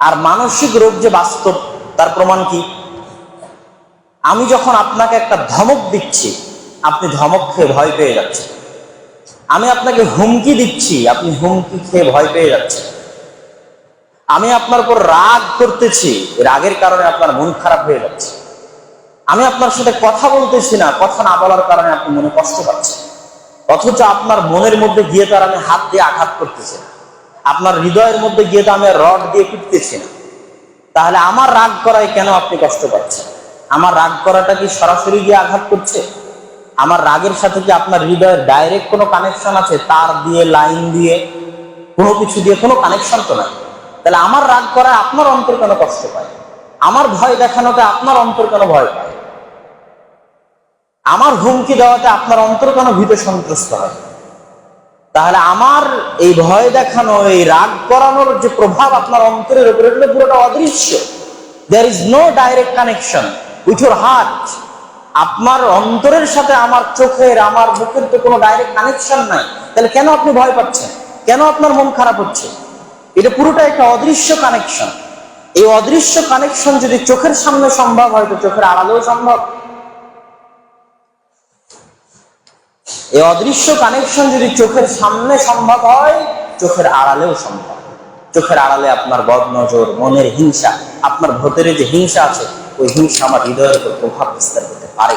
আর মানসিক রোগ যে বাস্তব, তার প্রমাণ কি? আমি যখন আপনাকে একটা ধমক দিচ্ছি, আপনি ধমক খেয়ে ভয় পেয়ে যাচ্ছেন। আমি আপনাকে হুমকি দিচ্ছি, আপনি হুমকি খেয়ে ভয় পেয়ে যাচ্ছেন। আমি আপনার উপর রাগ করতেছি, রাগের কারণে আপনার মন খারাপ হয়ে যাচ্ছে। আমি আপনার সাথে কথা বলতেছি না, কথা না বলার কারণে আপনি মনে কষ্ট পাচ্ছেন। অথচ আপনার মনের মধ্যে গিয়ে তার আমি হাত দিয়ে আঘাত করতেছি। না আপনার হৃদয়ের মধ্যে গিয়ে তো আমি রড দিয়ে পিটতেছি না। তাহলে আমার রাগ করায় কেন আপনি কষ্ট পাচ্ছেন? আমার রাগ করাটা কি সরাসরি গিয়ে আঘাত করছে? আমার রাগের সাথে কি আপনার হৃদয়ের ডাইরেক্ট কোনো কানেকশন আছে? তার দিয়ে লাইন দিয়ে, কোনো কিছু দিয়ে কোনো কানেকশন তো নাই। তাহলে আমার রাগ করায় আপনার অন্তর কেন কষ্ট পায়? আমার ভয় দেখানোতে আপনার অন্তর কেন ভয় পায়? আমার হুমকি দেওয়াতে আপনার অন্তর কেন ভীত সন্ত্রস্ত হয়? তাহলে আমার এই ভয় দেখানো, এই রাগ করানোর যে প্রভাব আপনার অন্তরের উপরে পুরোটা অদৃশ্য। There is no direct connection with your heart আপনার অন্তরের সাথে আমার চোখের, আমার মুখের তো কোনো ডাইরেক্ট কানেকশন নাই। তাহলে কেন আপনি ভয় পাচ্ছেন? কেন আপনার মন খারাপ হচ্ছে? এটা পুরোটা একটা অদৃশ্য কানেকশন এই অদৃশ্য কানেকশন যদি চোখের সামনে সম্ভব হয়, তো চোখের আড়ালেও সম্ভব। এই অদৃশ্য কানেকশন যদি চোখের সামনে সম্ভব হয়, চোখের আড়ালেও সম্ভব। চোখের আড়ালে আপনার বদ নজর মনের হিংসা, আপনার ভেতরে যে হিংসা আছে, ওই হিংসা আমার হৃদয়ের উপর প্রভাব বিস্তার করতে পারে।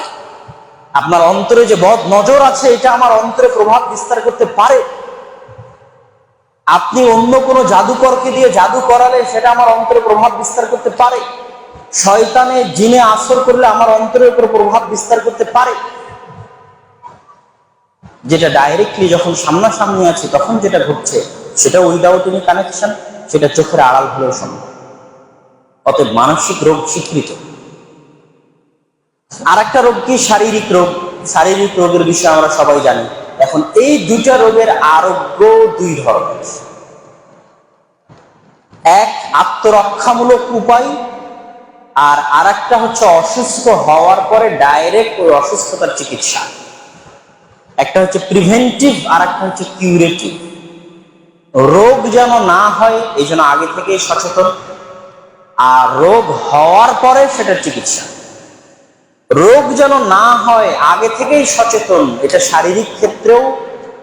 আপনার অন্তরে যে বদ নজর আছে, এটা আমার অন্তরে প্রভাব বিস্তার করতে পারে। আপনি অন্য কোনো জাদুকরকে দিয়ে জাদু করালে সেটা আমার অন্তরে প্রভাব বিস্তার করতে পারে। শয়তানে জিনে আসর করলে আমার অন্তরের উপর প্রভাব বিস্তার করতে পারে। যেটা ডাইরেক্টলি যখন সামনাসামনি আছে, তখন যেটা ঘটছে, সেটা উইদাউট এনি কানেকশন সেটা চোখের আড়াল হলেও সম্ভব। অতএব মানসিক রোগ স্বীকৃত। আর একটা রোগ কি? শারীরিক রোগ। শারীরিক রোগের বিষয়ে আমরা সবাই জানি। এখন এই দুইটা রোগের আরোগ্য দুই ধরনের। এক, আত্মরক্ষামূলক উপায়, আর আরেকটা হচ্ছে অসুস্থ হওয়ার পরে ডাইরেক্ট ওই অসুস্থতার চিকিৎসা। একটা হচ্ছে প্রিভেন্টিভ আর একটা হচ্ছে কিউরেটিভ রোগ যেন না হয়, এই জন্য আগে থেকেই সচেতন। আর রোগ হওয়ার পরে সেটার চিকিৎসা। রোগ যেন না হয়, আগে থেকেই সচেতন। এটা শারীরিক ক্ষেত্রেও,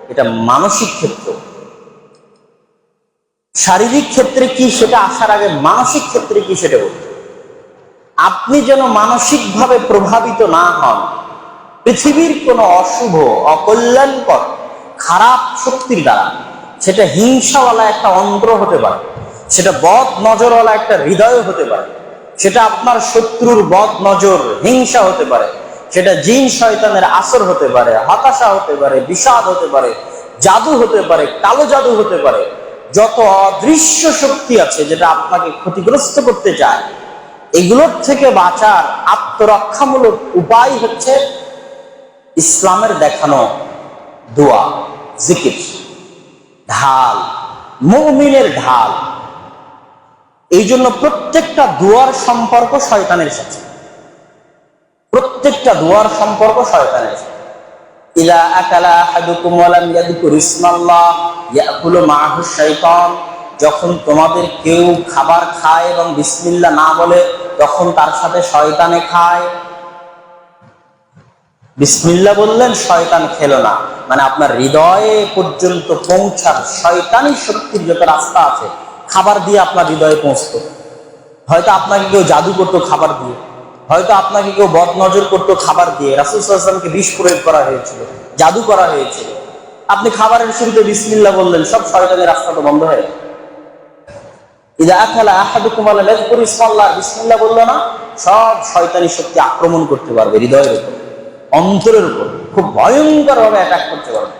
এটা মানসিক ক্ষেত্রেও। শারীরিক ক্ষেত্রে কি সেটা আসার আগে, মানসিক ক্ষেত্রে কি সেটা বলতে আপনি যেন মানসিকভাবে প্রভাবিত না হন পৃথিবীর কোন অশুভ, অকল্যাণকর, খারাপ শক্তির দ্বারা সেটা হিংসাওয়ালা একটা অন্ত্র হতে পারে, সেটা বদ নজরওয়ালা একটা হৃদয় হতে পারে, সেটা আপনার শত্রুর বদ নজর, হিংসা হতে পারে, সেটা জিন শয়তানের আসর হতে পারে, হতাশা হতে পারে, বিষাদ হতে পারে, জাদু হতে পারে, কালো জাদু হতে পারে, যত অদৃশ্য শক্তি আছে যেটা আপনাকে ক্ষতিগ্রস্ত করতে চায়, এগুলোর থেকে বাঁচার আত্মরক্ষামূলক উপায় হচ্ছে ইসলামের দেখানো দোয়া, জিকির। ঢাল, মুমিনের ঢাল। এই জন্য প্রত্যেকটা দুয়ার সম্পর্ক শয়তানের সাথে। প্রত্যেকটা দুয়ার সম্পর্ক শয়তানের সাথে। ইলা আকালা আহাদুকুম ওয়া লাম ইসমাল্লাহ, ইয়াকুলু যখন তোমাদের কেউ খাবার খায় এবং বিসমিল্লাহ না বলে, তখন তার সাথে শয়তানে খায়। বিসমিল্লা বললেন, শয়তান খেলো না। মানে আপনার হৃদয়ে পর্যন্ত পৌঁছার শয়তানি শক্তির যত রাস্তা আছে, খাবার দিয়ে আপনার হৃদয়ে পৌঁছতো। হয়তো আপনাকে কেউ জাদু করতো খাবার দিয়ে, হয়তো আপনাকে কেউ বদ নজর করতো খাবার দিয়ে রাসুলকে বিষ প্রয়োগ করা হয়েছিল, জাদু করা হয়েছিল। আপনি খাবারের শুরুতে বিসমিল্লা বললেন, সব শয়তানের রাস্তা তো বন্ধ হয়ে বিসমিল্লাহ বলল না, সব শয়তানি শক্তি আক্রমণ করতে পারবে হৃদয়ের উপর। অন্তরের উপর খুব ভয়ঙ্কর ভাবে অ্যাটাক করতে পারবে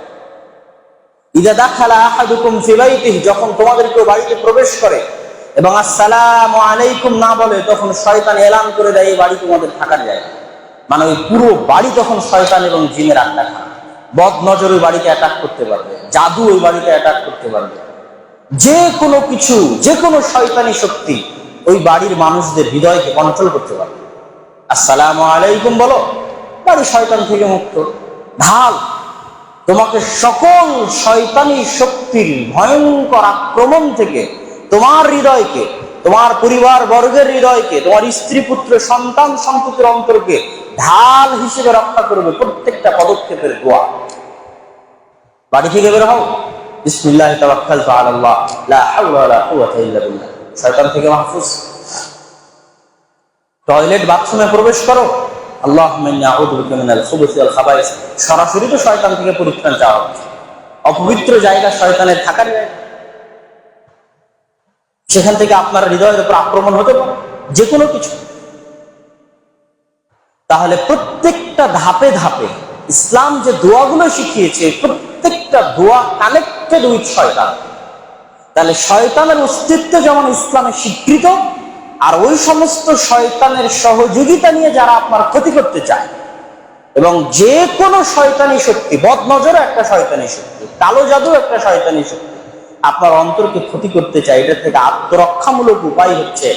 ইদা দাখালা আহাদুকুম ফি বাইতিহি, যখন তোমাদের কেউ বাড়িতে প্রবেশ করে এবং আসসালামু আলাইকুম না বলে, তখন শয়তান এলান করে দেয়, এই বাড়ি তোমাদের থাকার জায়গা। মানে ওই পুরো বাড়ি তখন শয়তান এবং জিনের আড্ডা খায়। বদ নজর ওই বাড়িতে অ্যাটাক করতে পারবে, জাদু ওই বাড়িতে অ্যাটাক করতে পারবে। যে কোনো কিছু, যে কোনো শয়তানি শক্তি ওই বাড়ির মানুষদের হৃদয়কে কন্ট্রোল করতে পারবে। আসসালামু আলাইকুম বলো। বাড়ি শয়তান থেকে মুক্ত। ঢাল, তোমাকে সকল শয়তানি শক্তির ভয়ঙ্কর আক্রমণ থেকে, তোমার হৃদয়কে, তোমার পরিবার বর্গের হৃদয়কে, তোমার স্ত্রী, পুত্র, সন্তান সন্ততির অন্তরকে ঢাল হিসেবে রক্ষা করবে প্রত্যেকটা পদক্ষেপের দোয়া। বাড়ি থেকে বের হও। শয়তান থেকে টয়লেট, বাথরুমে প্রবেশ করো। সরাসরি তো শয়তান থেকে পরিত্রাণ চাওয়া অপবিত্র জায়গা শয়তানের থাকার সেখান থেকে আপনার হৃদয়ের উপর আক্রমণ হতে পারে যে কোনো কিছু। তাহলে প্রত্যেকটা ধাপে ধাপে ইসলাম যে দোয়াগুলো শিখিয়েছে, প্রত্যেকটা দোয়া কানেক্টেড উইথ শয়তান। তাহলে শয়তানের অস্তিত্ব যেমন ইসলামে স্বীকৃত আর ওই সমস্ত শয়তানের সহযোগিতা নিয়ে যারা আপনার ক্ষতি করতে চায়, এবং যে কোনো শয়তানি শক্তি বদ নজরও একটা শয়তানি শক্তি, কালো জাদু একটা শয়তানি শক্তি, আপনার অন্তরকে ক্ষতি করতে চায় এটা থেকে আত্মরক্ষামূলক উপায় হচ্ছে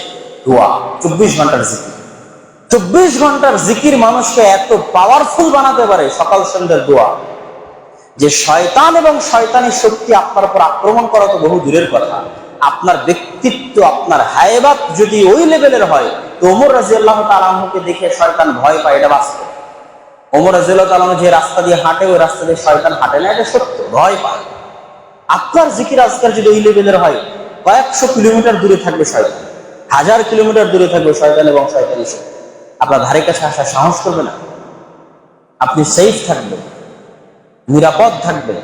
দোয়া চব্বিশ ঘণ্টার জিকির। চব্বিশ ঘণ্টার জিকির মানুষকে এত পাওয়ারফুল বানাতে পারে সকাল সন্ধ্যার দোয়া যে শয়তান এবং শয়তানি শক্তি আপনার উপর আক্রমণ করা তো বহু দূরের কথা। আপনার ব্যক্তিত্ব, আপনার হায়বাত যদি ওই লেভেলের হয়, তো ওমর রাজিয়াল্লাহ তালাহকে দেখে শয়তান ভয় পায়, এটা বাস্তব। ওমর রাজিয়াল্লাহ তালাহ যে রাস্তা দিয়ে হাঁটে, ওই রাস্তা দিয়ে শয়তান হাঁটে না, এটা সত্য, ভয় পায়। আপনার জিকির আজকাল যদি ওই লেভেলের হয়, কয়েকশো কিলোমিটার দূরে থাকবে শয়তান, হাজার কিলোমিটার দূরে থাকবে শয়তান এবং শয়তানি শক্তি। আপনার ধারে কাছে আসার সাহস করবে না। আপনি সেফ থাকবেন, নিরাপদ থাকবেন।